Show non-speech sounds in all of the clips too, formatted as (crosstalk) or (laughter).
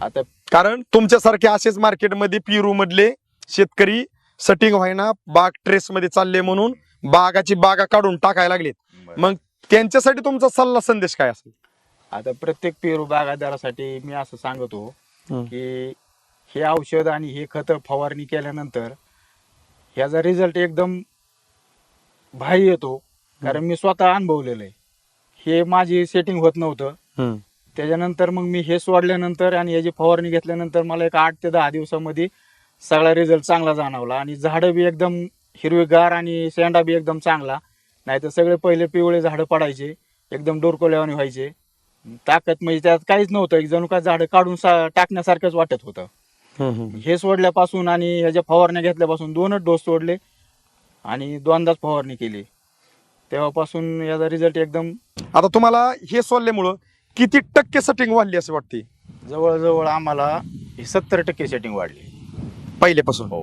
आता कारण तुमच्यासारखे असेच मार्केटमध्ये पिरू मधले शेतकरी सटिंग व्हायना बाग ट्रेस मध्ये चालले म्हणून बागाची बागा काढून टाकायला लागलेत. मग त्यांच्यासाठी तुमचा सल्ला संदेश काय असेल? आता प्रत्येक पेरू बागायतदारासाठी मी असं सांगतो. की हे औषध आणि हे खत फवारणी केल्यानंतर ह्याचा रिझल्ट एकदम भारी येतो. कारण मी स्वतः अनुभवलेलं आहे. हे माझी सेटिंग होत नव्हतं. त्याच्यानंतर मग मी हे सोडल्यानंतर आणि याची फवारणी घेतल्यानंतर मला एक आठ ते दहा दिवसामध्ये सगळा रिझल्ट चांगला जाणवला. आणि झाडं बी एकदम हिरवीगार आणि शेंडा बी एकदम चांगला. नाही तर सगळे पहिले पिवळे झाडं पडायचे एकदम डोरकोल्यावानी व्हायचे. ताकद म्हणजे त्यात काहीच नव्हतं. एक जणू काय झाडं काढून सा- टाकण्यासारखंच वाटत होतं. हे सोडल्यापासून आणि ह्याच्या फवारण्या घेतल्यापासून दोनच डोस सोडले आणि दोनदाच फवारणी केली. तेव्हापासून याचा रिझल्ट एकदम आता तुम्हाला हे सोडल्यामुळं किती टक्के सटिंग वाढली असे वाटते? जवळजवळ आम्हाला सत्तर टक्के सेटिंग वाढली. पहिल्यापासून हो.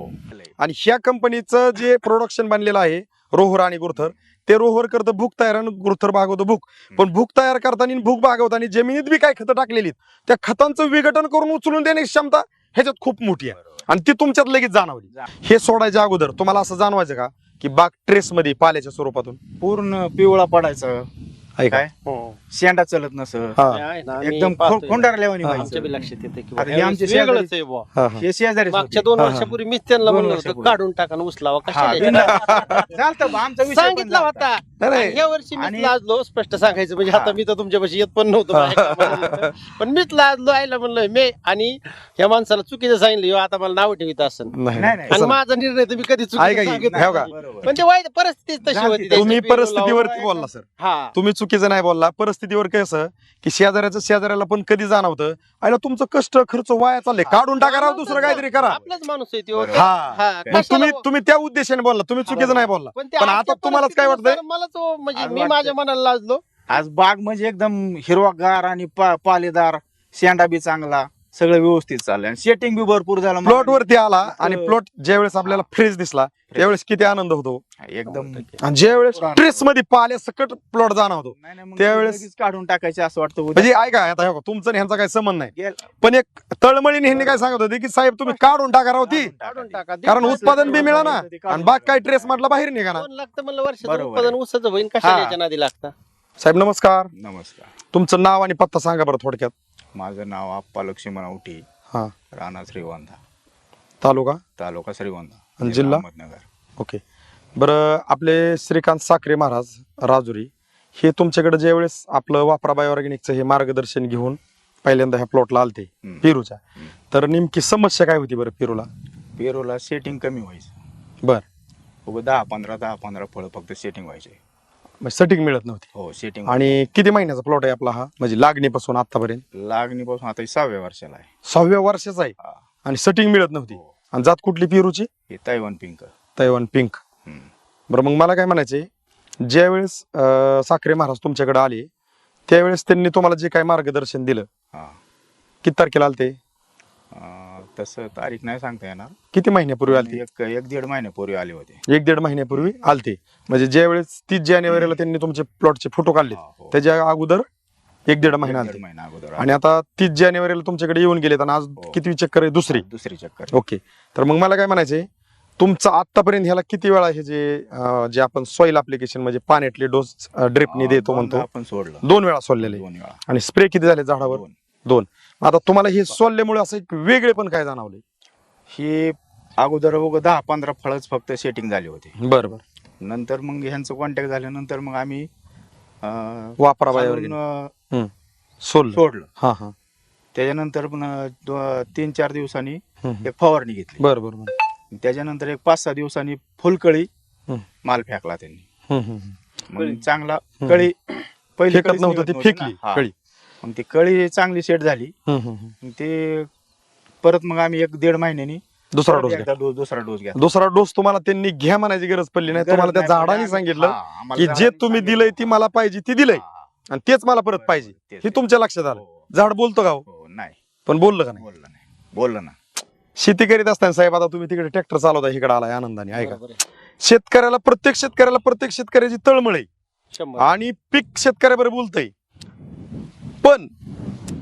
आणि ह्या कंपनीचं जे प्रोडक्शन बनलेलं आहे रोहर आणि गुरथर ते रोहर करतं भूक तयार आणि गुरथर भागवतं भूक. पण भूक तयार करताना आणि भूक भागवताना जमिनीत बी काय खतं टाकलेली आहेत, त्या खतांचं विघटन करून उचलून देण्याची क्षमता ह्याच्यात खूप मोठी आहे. आणि ती तुमच्यात लगेच जाणवली. हे सोडायच्या अगोदर तुम्हाला असं जाणवायचं का? की बाग ट्रेस मध्ये पाल्याच्या स्वरूपातून. पूर्ण पिवळा पडायचं. आहे का? काय शेंडा चलत नस हा, एकदम खोंडारल्यावानी हा, आमच्या बी व्हायचं लक्षात येते की आता हे बुवा, आमचे ह्यावेळेस वेगळंच शेजारी- आहे बुवा. हा, हा. हे शेजारी मागच्या दोन हा, हा. वर्षापूर्वी मीच त्यांना दोन म्हणलं होतं वर्षापूर्वी. काढून टाका उचलावा हा, कशाला बिना- याच्यात? (laughs) चालतं बा, आमचा विषय पण सांगितला. होता नाही, नाही. आणि ह्या वर्षी मीच आणि- लाजलो स्पष्ट सांगायचं म्हणजे हा. आता मी तर तुमच्यापाशी येत पण नव्हतो कामाला. पण मीच लाजलो आयला म्हणलं मी आणि ह्या माणसाला चुकीचं सांगितलं ह्यो आता मला नाव ठेवीत असं नाही, नाही, नाही. नाही. आणि. माझा निर्णय तुम्ही कधी ऐका की, चुकीचा सांगितला हे बघा. नाही. बरोबर. पण ते वाईट परिस्थिती तशी होती तुम्ही परिस्थितीवरती बोलला सर हा तुम्ही चुकीचं नाही बोलला. परिस्थितीवर कसं की शेजाऱ्याचं शेजाऱ्याला पण कधी जाणवतं? आयला तुमचं कष्ट खर्च वाया चाललंय. काढून टाका राव दुसरं काहीतरी करा. आपलाच माणूस आहे त्यो. बरोबर. हा. हा, मग कशाला- तुम्ही तुम्ही त्या उद्देशाने बोलला. तुम्ही चुकीचं नाही बोलला. पण ते पण आजच्या आता तुम्हालाच काय वाटतंय? परिस्थितीनुसार मला तो म्हणजे आज मी वाटतंय. माझ्या मनाला लाजलो. आज बाग म्हणजे एकदम हिरवागार आणि पा- पालेदार शेंडा बी चांगला. सगळं व्यवस्थित चाललंय. आणि सेटिंग बी भरपूर झालं प्लॉट वरती आला आणि प्लॉट ज्यावेळेस आपल्याला फ्रेश दिसला त्यावेळेस किती आनंद होतो. एकदम. आणि ज्यावेळेस ट्रेस मध्ये पाल्या सकट प्लॉट जाणवतो. नाही, नाही, मग त्यावेळेस- लगेच काढून टाकायचे असं वाटतं उद्या. म्हणजे ऐका आता हे बघा, तुमचं आणि ह्यांचा काही संबंध नाही. गेल- पण एक तळमळीने ह्यांनी काय सांगत होते की साहेब तुम्ही काढून टाका राव ती काढून टाका. कारण उत्पादन बी मिळा ना. ते काढून आणि बाग. काय ट्रेस मधला बाहेर निघा ना. दोन लागतं म्हणलं वर्षाचं बरोबर उत्पादन होईल कशाला हा. याच्या नादी लागतं? साहेब नमस्कार. नमस्कार. तुमचं नाव आणि पत्ता सांगा बरं थोडक्यात. माझं नाव आप्पा लक्ष्मण उठी हा. राणा श्रीगोंदा. तालुका? तालुका श्रीगोंदा. आणि जिल्हा? अहमदनगर. ओके. बरं आपले श्रीकांत साखरे महाराज राजुरी हे तुमच्याकडे ज्यावेळेस आपलं वापरा बाय ऑर्गॅनिकचं हे मार्गदर्शन घेऊन पहिल्यांदा ह्या प्लॉटला आलते हम्म. पेरूच्या. तर नेमकी समस्या काय होती बरं पेरूला? पेरूला सेटिंग कमी व्हायचं. बर. उगा दहा पंधरा दहा पंधरा फळं फक्त सेटिंग व्हायचे. सेटिंग मिळत नव्हती. हो सेटिंग आणि किती महिन्याचा प्लॉट आहे आपला हा? म्हणजे लागणीपासून आतापर्यंत लागणीपासून आता हे सहाव्या वर्षाला आहे. सहाव्या वर्षाचा आहे? हा. आणि सेटिंग मिळत नव्हती. हो. आणि जात कुठली पेरूची? हे तैवान पिंक. Taiwan pink. हम्म. बरं मग मला काय म्हणायचे ज्यावेळेस अं, साखरे महाराज तुमच्याकडे आले त्यावेळेस त्यांनी तुम्हाला जे काय मार्गदर्शन दिलं हा. किती तारखेला आलते? अं, तसं तारीख नाही सांगता येणार. किती महिन्यापूर्वी आलते? एक एक दीड महिन्यापूर्वी आले होते. एक दीड महिन्यापूर्वी आलते. म्हणजे ज्यावेळेस तीस जानेवारीला त्यांनी तुमचे प्लॉटचे फोटो काढले हा, हो. त्याच्या अगोदर एक दीड महिना आलते. दीड महिना अगोदर आणि आता तीस जानेवारीला तुमच्याकडे येऊन गेलेत आणि आज हो. किती चक्कर आहे? दुसरी. दुसरी चक्कर. ओके. तर मग मला काय म्हणायचंय तुमचं आतापर्यंत ह्याला किती वेळा हे जे अं, जे आपण सॉइल अप्लिकेशन म्हणजे पाण्यातले डोस ड्रिपनी देतो म्हणतो आपण सोडलं. दोन वेळा सोडलेले. दोन वेळा. आणि स्प्रे किती झाले झाडावर? दोन. दोन. आता तुम्हाला हे सोडल्यामुळे असं एक वेगळे पण काय जाणवले? हे अगोदर उगा दहा पंधरा फळच फक्त सेटिंग झाली होती. बरं बरं. नंतर मग ह्यांचं कॉन्टॅक्ट झाल्यानंतर मग आम्ही अं, वापरा अं, सोडलं. सोडलं. हा हा. त्याच्यानंतर पण अं, दो- तीन चार दिवसांनी हम्म. एक फवारणी घेतली. बरं बरं बरं. त्याच्यानंतर एक पाच सहा दिवसांनी फुलकळी हम्म. माल फेकला त्यांनी. हम्म, हम्म, हम्म. मग चांगला कळी पहिली फेकत कळीच नव्हतं निघत ती नव्हती फेकली. हा. कळी. मग ती कळी चांगली सेट झाली. हम्म, हम्म, हम्म. मग ते परत मग आम्ही एक दीड महिन्यानी दुसरा परत डोस घ्या एकदा डोस दुसरा डोस घ्या दुसरा डोस तुम्हाला त्यांनी घ्या म्हणायची गरज पडली नाही. तुम्हाला त्या झाडाने सांगितलं की जे तुम्ही दिलंय ती मला पाहिजे ती दिलंय. आणि तेच मला परत पाहिजे. हे तुमच्या लक्षात आलं. झाड बोलतो का हो? हो नाही. पण बोललं का नाही? बोललं नाही. बोललं ना. शेती करीत असताना साहेब आता तुम्ही तिकडे ट्रॅक्टर चालवता इकडे आलाय आनंदाने ऐका. बरोबर आहे. शेतकऱ्याला प्रत्येक शेतकऱ्याला प्रत्येक शेतकऱ्याची तळमळ आहे. शंभर आणि पीक शेतकऱ्याबरोबर बोलतय. पण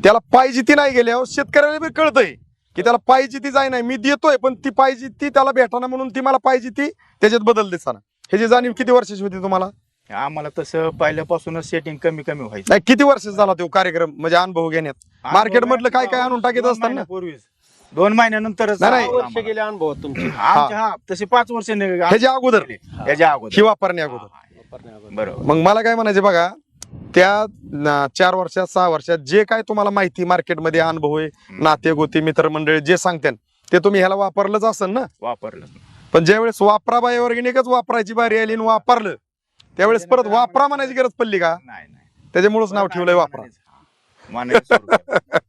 त्याला पाहिजे ती नाही गेल्यावर शेतकऱ्याला बी कळतंय की त्याला पाहिजे ती जाय नाही. मी देतोय पण ती पाहिजे ती त्याला भेटाना म्हणून ती मला पाहिजे ती त्याच्यात बदल दिसताना ह्याची जाणीव किती वर्षाची होती तुम्हाला? आम्हाला तसं पहिल्यापासूनच सेटिंग कमी कमी व्हायचं. नाही किती वर्ष झाला तो कार्यक्रम म्हणजे अनुभव घेण्यात? मार्केट मधलं काय काय आणून टाकीत असताना? महिन्यापूर्वीच. दोन महिन्यानंतरच नाही, नाही. आम्हाला. वर्ष गेले अनुभव तुमचे. आमच्या हा तसे पाच वर्ष नाही- ह्याच्या अगोदर? ह्याच्या अगोदर. ही वापरण्या अगोदर. बरोबर. मग मला काय म्हणायचे बघा त्या चार वर्षात सहा वर्षात जे काय तुम्हाला माहिती मार्केटमध्ये अनुभव आहे नाते गोती मित्रमंडळी जे सांगतात ते तुम्ही ह्याला वापरलंच असेल ना? वापरलं. पण ज्यावेळेस वापरा बाय ऑर्गॅनिकच वापरायची बारी आली आणि वापरलं त्यावेळेस परत वापरा म्हणायची गरज पडली का? नाही त्याच्यामुळेच नाव ठेवलंय वापरा. (laughs)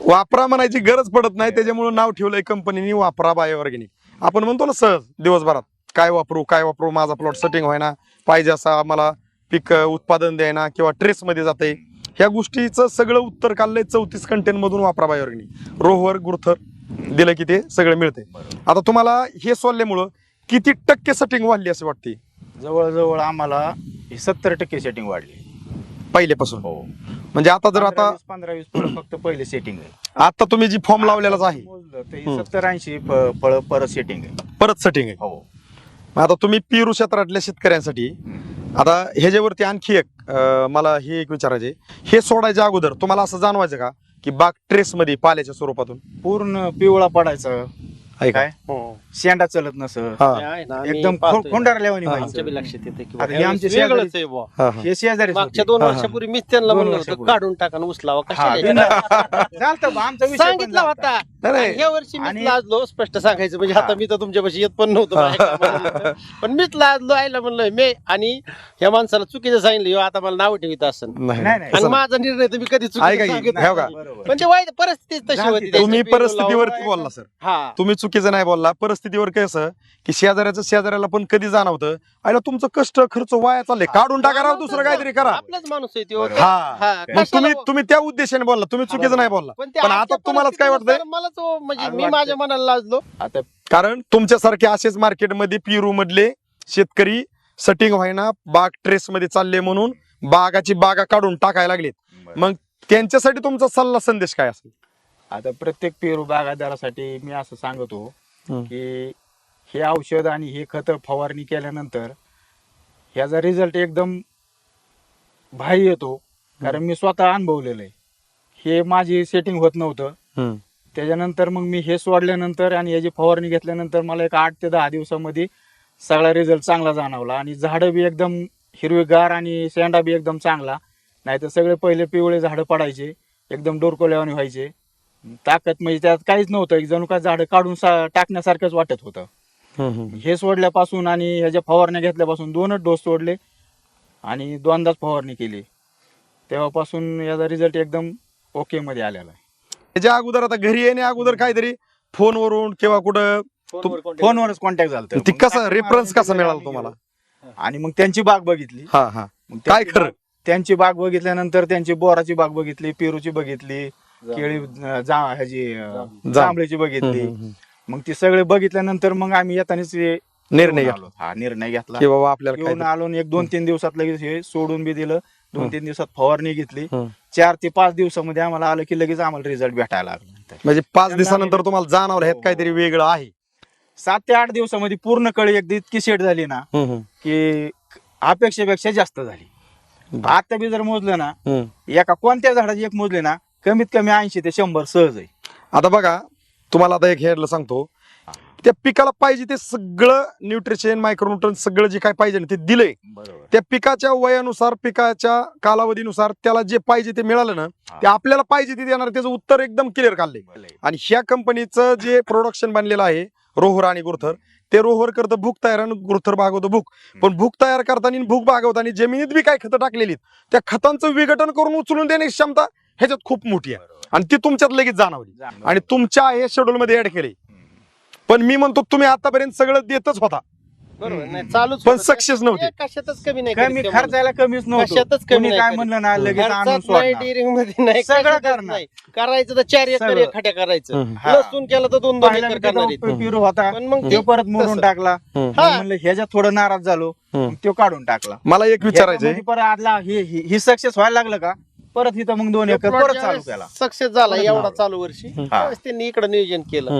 वापरा म्हणायची गरज पडत नाही त्याच्यामुळे नाव ठेवलंय कंपनीने वापरा बाय ऑर्गॅनिक. आपण म्हणतो ना सहज दिवसभरात काय वापरू काय वापरू माझा प्लॉट सेटिंग व्हायना पाहिजे असं आम्हाला पीक उत्पादन द्यायना किंवा ट्रेस मध्ये जाते. ह्या गोष्टीचं सगळं उत्तर काढलंय चौतीस कंटेंट मधून वापरा बाय ऑर्गॅनिक रोहर गुरथर दिलं की ते सगळं मिळते. आता तुम्हाला हे सोडल्यामुळं किती टक्के सेटिंग वाढली असं वाटते? जवळजवळ आम्हाला सत्तर टक्के सेटिंग वाढली. पहिल्यापासून. हो. म्हणजे आता जर आता पंधरा वीस फळं फक्त पहिले सेटिंग आहे. आता तुम्ही जी फॉर्म लावलेलाच आहे. सत्तर ऐंशी फळ परत सेटिंग आहे. परत सेटिंग आहे. हो. आता तुम्ही पेरू क्षेत्रातल्या शेतकऱ्यांसाठी आता ह्याच्यावरती आणखी एक अं, मला हे एक विचारायचे हे सोडायच्या अगोदर तुम्हाला असं जाणवायचं का की बाग ट्रेसमध्ये पाल्याच्या स्वरूपातून? पूर्ण पिवळा पडायचा. आहे का? काय शेंडा चलत नस हा आहे ना, आम्ही एकदम पाहतोय. खोंडारल्यावानी हा. आमच्या बी व्हायचं लक्षात येते की आता हे बाबा आमचे यावेळेस वेगळंच शेजारी- आहे बुवा. हा, हा. हे शेजारी मागच्या दोन हा, हा. वर्षापूर्वी मीच त्यांना दोन म्हणलं होतं वर्षापूर्वी. काढून टाका आणि उचलावा हा, बा, आमचा विषय पण सांगितलं झालता. होता नाही, नाही. आणि या वर्षी मीच आणि- लाजलो स्पष्ट सांगायचं म्हणजे हा. आता मी तर तुमच्यापाशी येत पण नव्हतो. पण मीच लाजलो आयला म्हणलं मी आणि या माणसाला चुकीचं सांगितलं ह्यो आता मला नाव ठेवित असं नाही. आणि असं माझा निर्णय तुम्ही कधी ऐका चुकीचा की, सांगितला हे बघा. नाही. बरोबर. पण ते वाईट परिस्थिती तशी होती तुम्ही परिस्थितीवरती बोलला सर हा तुम्ही चुकीचं नाही बोलला. परिस्थितीवर कसं की शेजाऱ्याचं शेजाऱ्याला पण कधी जाणवतं? आयला तुमचं कष्ट खर्च वाया चाललंय. काढून टाका राव दुसरं काहीतरी करा. आपलाच माणूस आहे. हा. हा, मग कशाला तुम्ही बुवा? तुम्ही त्या उद्देशाने बोलला. तुम्ही चुकीचं नाही बोलला. पण ते पण आजच्या आता तुम्हालाच काय वाटतंय? परिस्थितीनुसार मलाच ओ, म्हणजे मी वाटतंय. माझ्या मनाला लाजलो. आता कारण तुमच्यासारखे असेच मार्केटमध्ये पिरू मधले शेतकरी सटिंग व्हायना बाग ट्रेस मध्ये चालले म्हणून बागाची बागा काढून टाकायला लागलेत. मग त्यांच्यासाठी तुमचा सल्ला संदेश काय असेल? आता प्रत्येक पेरू बागायतदारासाठी मी असं सांगतो हम्म. की हे औषध आणि हे खत फवारणी केल्यानंतर ह्याचा रिझल्ट एकदम भारी येतो. कारण मी स्वतः अनुभवलेलं आहे. हे माझी सेटिंग होत नव्हतं. त्याच्यानंतर मग मी हे सोडल्यानंतर आणि याची फवारणी घेतल्यानंतर मला एक आठ ते दहा दिवसामध्ये सगळा रिझल्ट चांगला जाणवला आणि झाडं बी एकदम हिरवीगार आणि शेंडा बी एकदम चांगला. नाहीतर सगळे पहिले पिवळे झाडं पडायचे. एकदम डोरकोल्यावानी व्हायचे. ताकद म्हणजे त्यात काहीच नव्हतं. एक जणू काय झाडं काढून सा- टाकण्यासारखंच वाटत होतं. हे सोडल्यापासून आणि ह्याच्या फवारण्या घेतल्यापासून दोनच डोस सोडले आणि दोनदाच फवारणी केली. तेव्हापासून याचा रिझल्ट एकदम ओके मध्ये आलेला आहे. त्याच्या अगोदर आता घरी येण्या अगोदर काहीतरी फोनवरून किंवा कुठं फोनवरच कॉन्टॅक्ट झाला ती कसा रेफरन्स कसा मिळाला तुम्हाला? आणि मग त्यांची बाग बघितली. हा हा. मग काय त्यांची खरं? बाग- त्यांची बाग बघितल्यानंतर त्यांची बोराची बाग बघितली पेरूची बघितली केळी अं, जा ह्याची अं, जांभळीची बघितली. मग ती सगळे बघितल्यानंतर मग आम्ही येतानाच हे निर्णय घेऊन घेतला. आलो. हा निर्णय घेतला. की बाबा आपल्याला घेऊन काय आलो आणि एक दोन तीन दिवसात लगेच हे सोडून बी दिलं. दोन तीन दिवसात फवारणी घेतली. चार ते पाच दिवसामध्ये आम्हाला आलं की लगेच आम्हाला रिझल्ट भेटायला लागला. म्हणजे पाच दिवसानंतर तुम्हाला जाणवलं ह्यात काहीतरी वेगळं आहे. सात ते आठ दिवसामध्ये पूर्ण कळी एकदा इतकी सेट झाली ना हम्म, की अपेक्षेपेक्षा जास्त झाली. बरं. आता बी जर मोजलं ना हम्म. एका कोणत्या झाडाची एक मोजले ना कमीत कमी ऐंशी ते शंभर सहज आहे. आता बघा तुम्हाला आता एक हेडला सांगतो. त्या पिकाला पाहिजे ते सगळं न्यूट्रिशन मायक्रोन्यूट्रन सगळं जे काय पाहिजे ना ते दिलंय. बरोबर. त्या पिकाच्या वयानुसार पिकाच्या कालावधीनुसार त्याला जे पाहिजे ते मिळालं ना ते आपल्याला पाहिजे ते देणार त्याचं उत्तर एकदम क्लिअर काढलंय. आणि ह्या कंपनीचं जे प्रोडक्शन बनलेलं आहे रोहर आणि गुरथर ते रोहर करतं भूक तयार आणि गुरथर भागवतं भूक. पण भूक तयार करताना भूक भागवताना जमिनीत बी काय खतं टाकलेली त्या खतांचं विघटन करून उचलून देण्याची क्षमता ह्याच्यात खूप मोठी आहे आणि ती तुमच्यात लगेच जाणवली आणि तुमच्या हे शेड्यूल मध्ये ऍड केले पण मी म्हणतो तुम्ही आतापर्यंत सगळं देतच होता बरोबर नाही चालूच पण. सक्सेस नव्हते कशातच कमी नाही कमी खर्चायला कमीच नव्हतं कशातच कमी कोणी काय. म्हणलं ना लगेच आणून खर्चात नाही सोडणार. डेअरिंगमध्ये नाही सगळं कशातच करणार. नाही करायचं तर चार एकर सगळं. खड्या करायचं. हा. लसूण केलं तर दोन दोन पहिला एकर मी त्याचा करणार आहेत. पिरू होता पण मग तो ते परत मोडून तसं. टाकला. मग हा. म्हणलं ह्याच्यात थोडं नाराज झालो हम्म. मग तो काढून टाकला मला एक विचारायचंय ह्याच्यामध्ये परत आदला ही ही सक्सेस व्हायला लागलं का परत इथं मग दोन एकर परत चालू केला. सक्सेस झाला एवढा. चालू वर्षी. हा. त्यावेळेस त्यांनी इकडे नियोजन केलं.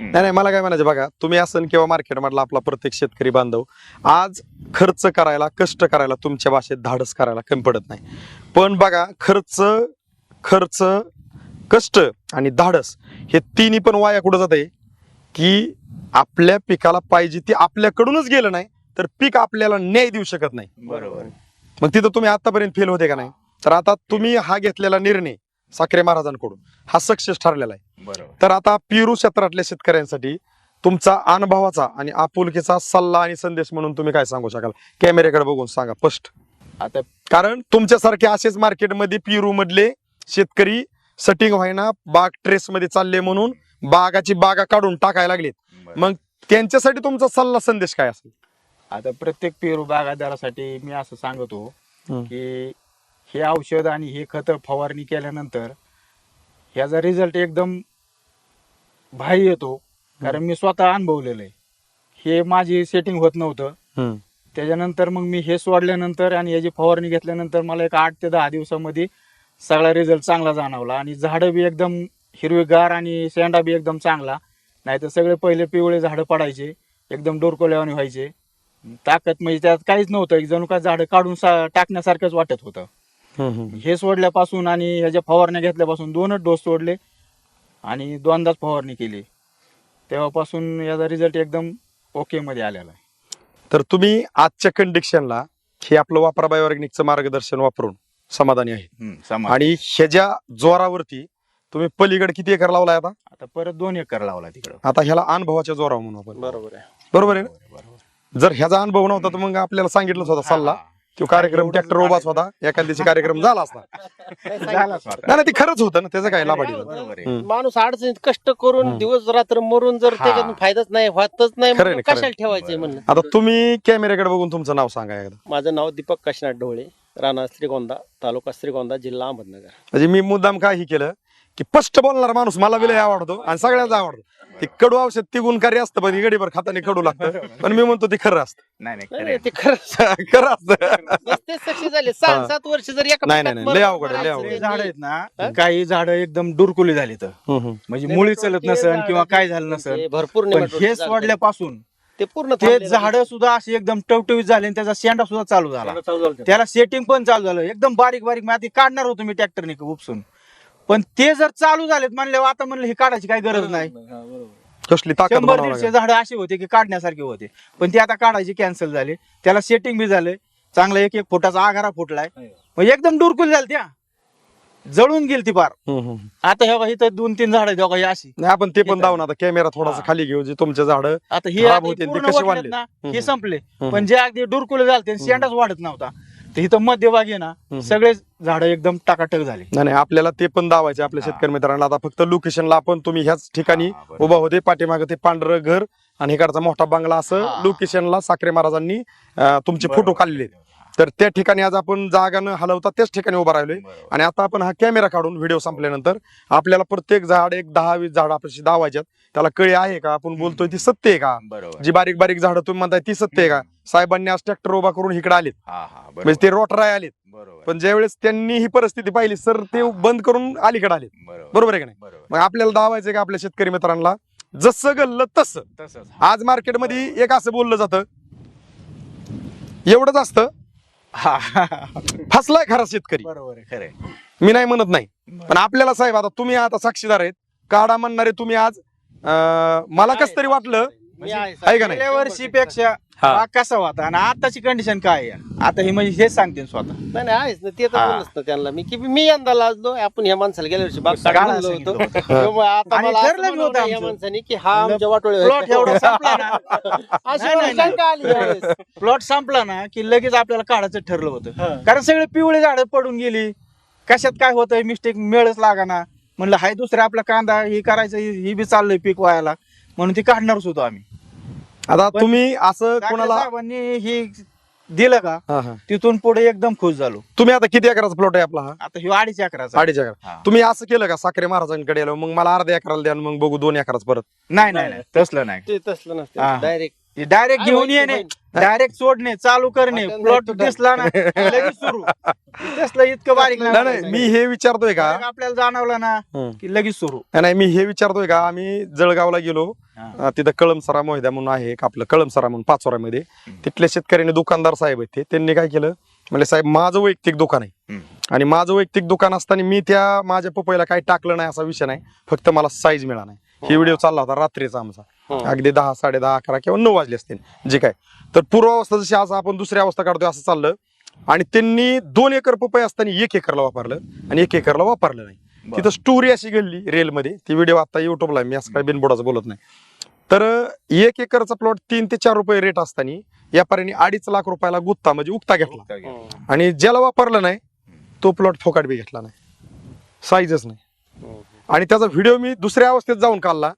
नाही नाही मला काय म्हणायचं बघा तुम्ही असं किंवा मार्केट मधला आपला प्रत्येक शेतकरी बांधव आज खर्च करायला कष्ट करायला तुमच्या भाषेत धाडस करायला कमी पडत नाही. पण बघा खर्च खर्च कष्ट आणि धाडस हे तिन्ही पण वाया कुठं जात? की आपल्या पिकाला पाहिजे ती आपल्याकडूनच गेलं नाही तर पीक आपल्याला न्याय देऊ शकत नाही. बरोबर. मग तिथं तुम्ही आतापर्यंत फेल होते का नाही? तर आता तुम्ही हा घेतलेला निर्णय साखरे महाराजांकडून. हा सक्सेस ठरलेला आहे. बरोबर. तर आता पिरू क्षेत्रातल्या शेतकऱ्यांसाठी तुमचा अनुभवाचा आणि आपुलकीचा सल्ला आणि संदेश म्हणून तुम्ही काय सांगू शकाल? कॅमेऱ्याकडे बघून सांगा स्पष्ट आता कारण तुमच्यासारखे असेच मार्केटमध्ये पिरू मधले शेतकरी सटिंग व्हायना बाग ट्रेस मध्ये चालले म्हणून बागाची बागा काढून टाकायला लागलेत. बरं. मग त्यांच्यासाठी तुमचा सल्ला संदेश काय असेल? आता प्रत्येक पेरू बागायतदारासाठी मी असं सांगतो हम्म. की हे औषध आणि हे खत फवारणी केल्यानंतर ह्याचा रिझल्ट एकदम भारी येतो. कारण मी स्वतः अनुभवलेलं आहे. हे माझी सेटिंग होत नव्हतं. त्याच्यानंतर मग मी हे सोडल्यानंतर आणि याची फवारणी घेतल्यानंतर मला एक आठ ते दहा दिवसामध्ये सगळा रिझल्ट चांगला जाणवला. आणि झाडं बी एकदम हिरवीगार आणि शेंडा बी एकदम चांगला. नाहीतर सगळे पहिले पिवळे झाडं पडायचे. एकदम डोरकोल्यावानी व्हायचे. ताकद म्हणजे त्यात काहीच नव्हतं. एक जणू काय झाडं काढून सा- टाकण्यासारखंच वाटत होतं. हे सोडल्यापासून आणि ह्याच्या फवारण्या घेतल्यापासून दोनच डोस सोडले आणि दोनदाच फवारणी केली. तेव्हापासून याचा रिझल्ट एकदम ओके मध्ये आलेला आहे. तर तुम्ही आजच्या कंडिशनला हे आपलं वापरा बायोऑर्गॅनिकचं मार्गदर्शन वापरून समाधानी आहे. हम्म. आणि ह्याच्या जोरावरती तुम्ही पलीकडे किती एकर लावलाय आता? आता परत दोन एकर लावला तिकडं. आता ह्याला अनुभवाच्या जोरावर म्हणू आपण. बरोबर आहे. बरोबर आहे ना? बरोबर. जर ह्याचा अनुभव नव्हता तर मग आपल्याला सांगितलंच होता सल्ला. तो कार्यक्रम ट्रॅक्टर उभाच होता दिवशी कार्यक्रम झाला असता. नाही नाही, ते खरंच होतं ना त्याचं काय लाभ आहे बरोबर आहे. हम्म. माणूस अडचणीत कष्ट करून. दिवस रात्र मरून जर हा. त्याच्यातून फायदाच नाही होतच नाही खरं मग आहे, खरं कशाला आहे. ठेवायचंय म्हणलं आता तुम्ही कॅमेऱ्याकडे बघून तुमचं नाव सांगा एकदा माझं नाव दीपक काशीनाथ ढवळे राणा श्रीगोंदा तालुका श्रीगोंदा जिल्हा अहमदनगर म्हणजे मी मुद्दाम काय ही केलं की स्पष्ट बोलणारा माणूस मला विलय आवडतो आणि सगळ्यांना आवडतो. ते कडू औषध ती गुणकारी असतं पण गडीभर खाताने कडू लागतं. पण मी म्हणतो ते खरं असतं. नाही नाही खरं नाही. ते खरंच खरं असतं. ते सक्सेस झाले. सात. सात वर्ष जर एका नाही, नाही, पिकात नाही, लय मरण अवघड आहे, लय करायचं अवघड काही त्यांनी. झाड आहेत ना काही झाड एकदम डुरकुली झाली तर. म्हणजे मुळी चलत नसन किंवा काय झालं नसन ते भरपूर पण हे झाले. सोडल्यापासून ते पूर्ण ते थांबलेलं झाड सुद्धा असे एकदम टवटवीत झाले आणि त्याचा शेंडा सुद्धा चालू झाला. त्याला सेटिंग पण चालू झालं. एकदम बारीक बारीक. मी आधी काढणार होतो मी ट्रॅक्टरने उपसून पण ते जर चालू झालेत म्हणल्यावर आता म्हणलं हे काढायची काही गरज नाही कसली ताकद शंभर दीडशे लागेल. झाड असे होते की काढण्यासारखे होते पण ते आता काढायचे कॅन्सल झाले त्याला सेटिंग बी झाले चांगला एक एक फुटाचा आघारा फुटलाय म्हणजे एकदम डुरकुल झाली त्या जळून गेली ती पार हम्म, हम्म. आता हे बघा इथं दोन तीन झाड आहेत बघा ही अशी नाही आपण ते पण येतं. दाव ना आता कॅमेरा थोडासा हा. खाली घेऊ जे तुमचे झाड आता हे खराब आता होतील, ते पूर्ण कसे वाढलेत वाढले? ना हम्म. हे संपले हम्म. पण जे अगदी डुरकुले झाले शेंडाच वाढत नव्हता तर इथं मध्यभागी आहे ना. सगळे झाड एकदम टाकाटक झाले नाही नाही आपल्याला ते पण दावायचे आपल्या. शेतकरी मित्रांना आता फक्त लोकेशनला आपण तुम्ही ह्याच ठिकाणी हा, बरोबर. उभा होते पाठीमागे ते पांढरं घर आणि इकडचा मोठा बंगला असं हा. लोकेशनला साखरे महाराजांनी अं, तुमचे बरोबर. फोटो काढलेले तर त्या ठिकाणी आज आपण जागा न हलवता त्याच ठिकाणी उभा राहिलोय बरोबर. आणि आता आपण हा कॅमेरा काढून व्हिडिओ संपल्यानंतर आपल्याला प्रत्येक झाड एक दहा वीस झाड आपल्याशी दावायच्यात त्याला कळी आहे का आपण बोलतोय ती सत्य आहे का बरोबर जी बारीक बारीक झाडं तुम्ही म्हणताय ती सत्य आहे का साहेबांनी आज ट्रॅक्टर उभा करून इकडे आलेत. हा हा बरोबर. म्हणजे ते रोटराय आलेत. बरोबर. पण ज्यावेळेस त्यांनी ही परिस्थिती पाहिली सर ते बंद करून अलीकडे आलेत. बरोबर. बरोबर आहे का नाही? बरोबर. मग आपल्याला दावायचं का आपल्या शेतकरी मित्रांना? जसं गल्लं तसं. तसंच. आज मार्केटमध्ये एक असं बोललं जातं. एवढंच असतं. हा, हा, हा. फसलाय खरा शेतकरी. बरोबर आहे. मी नाही म्हणत नाही. पण आपल्याला साहेब आता तुम्ही आता साक्षीदार आहेत. काढा म्हणणारे तुम्ही आज. अं, मला कस तरी वाटलं? मी आहे आहे का नाही? गेल्या वर्षीपेक्षा हा. कसा होता? आणि आताची कंडिशन काय आहे? आता हे म्हणजे हेच सांगते स्वतः. नाही नाही आहेच ना ते तर हा. बोलच ना त्यांना. मी की मी यंदा लाजलो आपण ह्या माणसाला गेल्या वर्षी बाग काढून सांगितलं होतो. (laughs) तेव्हा आता आणि मला असं ठरलं बी होतं बनवलं या आमचं. माणसाने की हा आमच्या वाटोळे प्लॉट एवढा संपला ना. (laughs) अशी नाही, नाही, शंका आली यावेळेस. प्लॉट संपला ना की लगेच आपल्याला काढायचं ठरलं हा. होतं कारण सगळे पिवळे झाडं पडून गेली. कशात काय होतंय? मिस्टेक मिळच लागाना. म्हणलं हाय दुसऱ्या आपला कांदा हे करायचं ही ही बी चाललंय पीक व्हायला म्हणून ती काढणारच होतो आम्ही. आता पण- तुम्ही असं कोणाला साहेबांनी ही दिलं का? हा, हा. तिथून पुढे एकदम खुश झालो. तुम्ही आता किती एकराचा प्लॉट आहे आपला हा? आता ह्यो अडीच अकराचा. अडीच एकर हा. तुम्ही असं केलं का? साखरे महाराजांकडे आलो मग मला अर्ध्या एकराला द्या आणि मग बघू दोन एकराच परत. नाही नाही नाही. तसलं नाही. ते तसलं हा. नसतं डायरेक्ट डायरेक्ट घेऊन येणे. डायरेक्ट सोडणे चालू करणे. प्लॉट दिसला ना लगेच सुरू. दिसलं इतकं बारीक नाही नाही मी हे विचारतोय का? आपल्याला जाणवलं ना हम्म. की लगेच सुरू. नाही, नाही मी हे विचारतोय का? आम्ही जळगावला गेलो. हा. अं, तिथं कळमसरा मोहिद्या म्हणून आहे एक आपलं कळमसरा म्हणून पाचोऱ्यामध्ये. तिथल्या शेतकऱ्यांनी दुकानदार साहेब आहेत ते. त्यांनी काय केलं? म्हणजे साहेब माझं वैयक्तिक दुकान आहे. आणि माझं वैयक्तिक दुकान असताना मी त्या माझ्या पपईला काही टाकलं नाही असा विषय नाही. फक्त मला साईज मिळाला नाही. ही व्हिडिओ चालला होता रात्रीचा आमचा. हम्म. अगदी दहा साडे दहा अकरा किंवा नऊ वाजले असतील जे काय. तर पूर्वावस्था जशी आज आपण दुसरी अवस्था काढतोय असं चाललं. आणि त्यांनी दोन एकर पपई असताना एक एकरला वापरलं आणि एक एकरला वापरलं नाही. तिथं स्टोरी अशी घडली रेलमध्ये ती व्हिडिओ आता युट्यूबला मी असं काय बिनबोडाचं बोलत नाही. तर एक एकरचा प्लॉट तीन ते चार रुपये रेट असताना व्यापाऱ्यांनी अडीच लाख रुपयाला गुत्ता म्हणजे उक्ता घेतला. आणि ज्याला वापरलं नाही तो प्लॉट फोकाट बी घेतला नाही. साईजच नाही. आणि त्याचा व्हिडिओ मी दुसऱ्या अवस्थेत जाऊन काढला.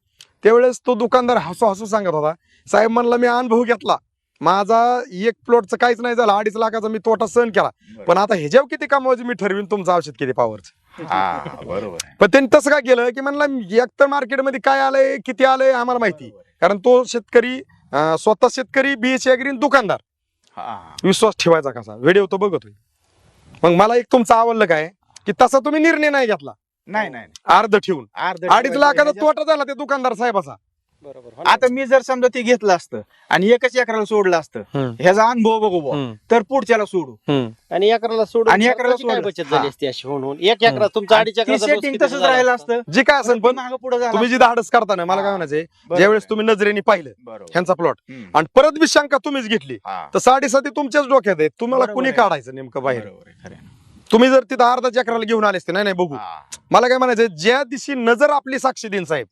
त्यावेळेस तो दुकानदार हसू हसू सांगत होता साहेब म्हणला मी अनुभव घेतला. माझा एक प्लॉटचं काहीच नाही झालं अडीच लाखाचा मी तोटा सहन केला. पण आता ह्याच्यावर किती कमवायचं मी ठरवीन तुमचं औषध किती पावरचं? हा बरोबर. पण त्यांनी तसं काय केलं की म्हणला एक तर मार्केटमध्ये काय आलंय किती आलंय आम्हाला माहिती. कारण तो शेतकरी स्वतः शेतकरी बीएससी अग्री दुकानदार. हा. विश्वास ठेवायचा कसा? व्हिडिओ तो बघतोय. मग मला एक तुमचं आवडलं काय? की तसा तुम्ही निर्णय नाही घेतला. नाही नाही अर्ध ठेवून. अर्ध अडीच लाखाचा तोटा झाला त्या दुकानदार साहेबाचा. बरोबर. आता मी जर समजा ते घेतलं असतं आणि एकच एकराला सोडलं असतं ह्याचा अनुभव बघू बुवा. तर पुढच्याला सोडू. आणि एकराला सोडून आणि एकराला काय सोडलं. बचत झाली. असती अशी होऊन होऊन? एक एकरा तुमचा अडीच ती एकराचा सेटिंग तसंच राहिलं असतं. जे काय असेल पण मागं पुढे झालं तुम्ही जी धाडस करताना मला काय म्हणायचंय बरोबर. ज्यावेळेस. तुम्ही नजरेने पाहिलं बरोबर. ह्यांचा प्लॉट हम्म. आणि परत बी शंका तुम्हीच घेतली. हा. तर साडेसाती तुमच्याच डोक्यात आहे तुम्हाला बरोबर कुणी आहे. काढायचं नेमकं बाहेर? बरोबर आहे, खरं आहे. तुम्ही जर तिथं अर्धा चक्राला घेऊन आले असते नाही नाही बघू. मला काय म्हणायचं ज्या दिवशी नजर आपली साक्षी देईन साहेब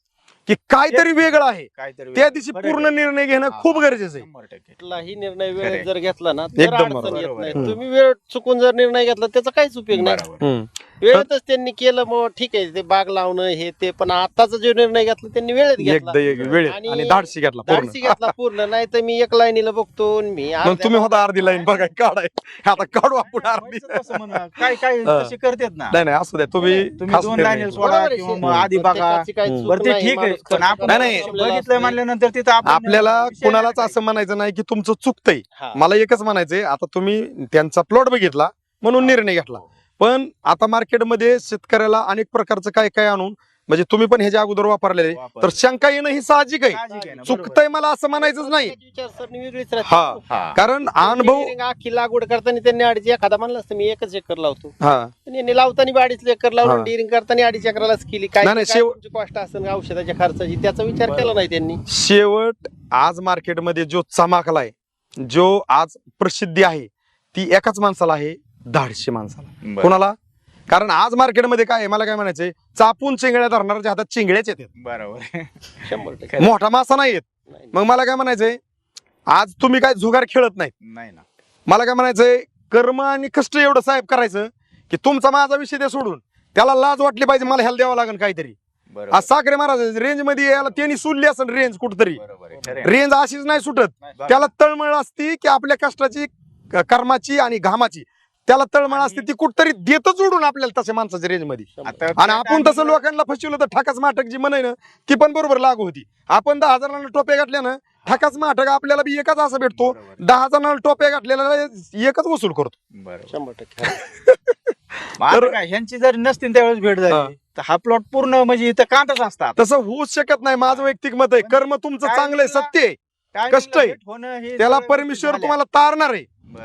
की काहीतरी वेगळं आहे काहीतरी त्या दिवशी पूर्ण. निर्णय घेणं हा. खूप गरजेचं आहे. कुठलाही निर्णय. वेळेत जर घेतला ना तर एकदम अडचण बरोबर. येत बरोबर नाही आहे. तुम्ही वेळ चुकून जर निर्णय घेतला त्याचा काहीच उपयोग नाही बरोबर. हम्म. वेळेतच त्यांनी केलं मग ठीक आहे ते बाग लावणं हे ते पण आताचा जो निर्णय घेतला त्यांनी वेळेत घेतला एकदा एक वेळेत आणि आणि धाडशी घेतला पूर्ण धाडसी घेतला पूर्ण नाही तर मी एक लाईनीला बघतो आणि मी मग अर्ध्या तुम्ही होता अर्धी लाईन बघा काढाय आता काढू आपण अर्धी व्हायचं तसं म्हणा. काय काय हा. तसे करतात ना नाही नाही असू द्या तुम्ही तुम्ही खास दोन निर्णय लाईनी घ्या. सोडा बरोबर आहे, किंवा शेठ. मग आधी बघा प्रत्येकाची काही चूक बरं ते नाही, ठीक आहे माणूस पण खर्च आपण नाही, नाही. जमलेला बघितलं असतो. म्हणल्यानंतर तिथं आपण आपल्याला विषय कुणालाच नाही असं म्हणायचं नाही की तुमचं चुकतंय हा. मला एकच म्हणायचंय आता तुम्ही त्यांचा प्लॉट बघितला म्हणून निर्णय घेतला पण आता मार्केटमध्ये शेतकऱ्याला अनेक प्रकारचं काय काय आणून म्हणजे तुम्ही पण ह्याच्या अगोदर वापरलेले वापरले. तर शंका येणं ही साहजिक आहे साहजिक आहे ना, बरोबर. चुकतंय मला असं म्हणायचंच नाही प्रत्येकाची विचारसरणी वेगळीच राहते हा. कारण अनुभव Engineering अख्खी लागवड करताना त्यांनी अडीच एखादा म्हणलं असतं मी एकच एकर लावतो हा पण यांनी लावताना बी अडीच एकर हा. लावून डिरिंग करताना अडीच एकरालाच केली काय नाही, शेव- कॉस्ट असेल औषधाच्या खर्चाची त्याचा विचार केला नाही त्यांनी शेवट आज मार्केटमध्ये जो चमाकलाय जो आज प्रसिद्धी आहे ती एकाच माणसाला आहे धाडशी माणसाला. बरं. कोणाला? कारण आज मार्केटमध्ये काय आहे मला काय म्हणायचंय चापून चिंगड्या धरणाऱ्याच्या हातात चिंगड्याच येतात. बरोबर. शंभर टक्के. खरं. मोठा मासा नाही येत. नाही. मग मला काय म्हणायचंय आज तुम्ही काय जुगार खेळत नाही. नाही ना. मला काय म्हणायचंय कर्म आणि कष्ट एवढं साहेब करायचं की तुमचा माझा विषय द्या सोडून त्याला लाज वाटली पाहिजे मला ह्याला द्यावं लागेल काहीतरी. बरोबर. आज साखरे महाराज रेंजमध्ये यायला त्यांनी सुटली असेल रेंज कुठतरी. बरोबर आहे, खरं आहे. रेंज अशीच नाही सुटत. त्याला तळमळ असती की आपल्या कष्टाची क- कर्माची आणि घामाची. त्याला तळमळ असते ती कुठतरी देतच उडून आपल्याला तशा माणसाच्या रेंजमध्ये शंभर. आता आणि आपण तसं लोकांना फसवलं तर ठकाच माटक जी म्हणाय ना ती पण बरोबर लागू होती आपण दहा जणांना टोप्या घातल्या ना ठकाच माटक आपल्याला बी एकच असा भेटतो. दहा जणांना टोप्या घातलेला एकच वसूल करतो बरोबर. शंभर टक्के (laughs) ह्यांची जर नसतील त्यावेळेस भेट. झाली हा प्लॉट पूर्ण म्हणजे इथं कांतच असतात तसं होऊच शकत नाही माझं वैयक्तिक मत आहे कर्म तुमचं चांगलं आहे सत्य आहे कष्ट आहे. हे त्याला परमेश्वर तुम्हाला तारणार आहे.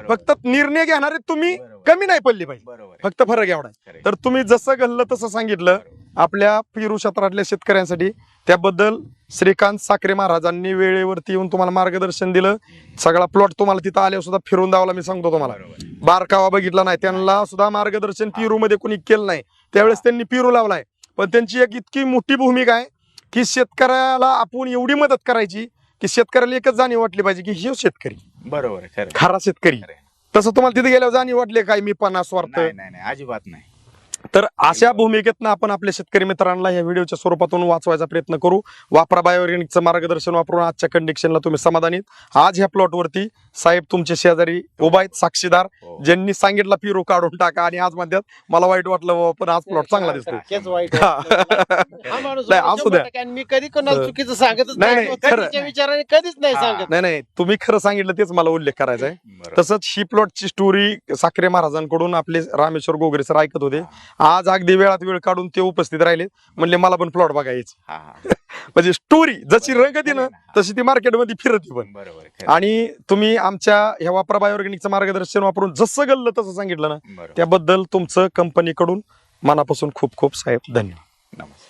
फक्त निर्णय घेणारे तुम्ही. कमी नाही पडली पाहिजे. फक्त फरक एवढा आहे. तर तुम्ही जसं घडलं तसं सांगितलं. आपल्या पेरू क्षेत्रातल्या शेतकऱ्यांसाठी त्याबद्दल श्रीकांत साखरे महाराजांनी वेळेवरती येऊन तुम्हाला मार्गदर्शन दिलं. सगळा प्लॉट तुम्हाला तिथं आल्यावर सुद्धा फिरून द्यावला मी सांगतो तुम्हाला. बारकावा बघितला नाही. त्यांना सुद्धा मार्गदर्शन पेरू मध्ये कोणी केलं नाही. त्यावेळेस त्यांनी पेरू लावलाय. पण त्यांची एक इतकी मोठी भूमिका आहे की शेतकऱ्याला आपण एवढी मदत करायची की शेतकऱ्याला एकच जाणीव वाटली पाहिजे की हे शेतकरी. बरोबर आहे, खरं आहे. खरा शेतकरी खरं आहे. तसं तुम्हाला तिथे गेल्यावर जाणीव वाटली काय मी पन्नास स्वार्थ नाही नाही नाही अजिबात नाही तर अशा भूमिकेतनं आपण आपल्या शेतकरी मित्रांना या व्हिडिओच्या स्वरूपातून वाचवायचा प्रयत्न करू. वापरा बायोऑर्गॅनिकचं मार्गदर्शन वापरून आजच्या कंडिशनला तुम्ही समाधानी आहेत. आज ह्या प्लॉटवरती साहेब तुमचे शेजारी उभा आहेत साक्षीदार. हो. ज्यांनी सांगितलं पिरो काढून टाका. आणि आज म्हणतात मला वाईट वाटलं पण आज प्लॉट चांगला दिसतोय. शक्यच वाईट आहे. हा माणूस नाही, मला असू द्या. मी कधी कोणाला चुकीचं सांगतच नाही, विचाराने कधीच नाही. सांगत. नाही नाही. तुम्ही खरं सांगितलं तेच मला उल्लेख करायचा आहे. तसंच ही प्लॉटची स्टोरी साखरे महाराजांकडून आपले रामेश्वर गोगरे सर ऐकत होते. आज अगदी वेळात वेळ काढून ते उपस्थित राहिले. म्हणले मला पण प्लॉट बघायचे. (laughs) म्हणजे स्टोरी जशी रंगती ना. तशी ती मार्केटमध्ये फिरती पण बरोबर. आणि तुम्ही आमच्या ह्या वापरा बायोऑर्गॅनिकचं मार्गदर्शन वापरून जसं गल्लं तसं सांगितलं ना त्याबद्दल तुमचं कंपनीकडून मनापासून खूप खूप साहेब धन्यवाद. नमस्कार.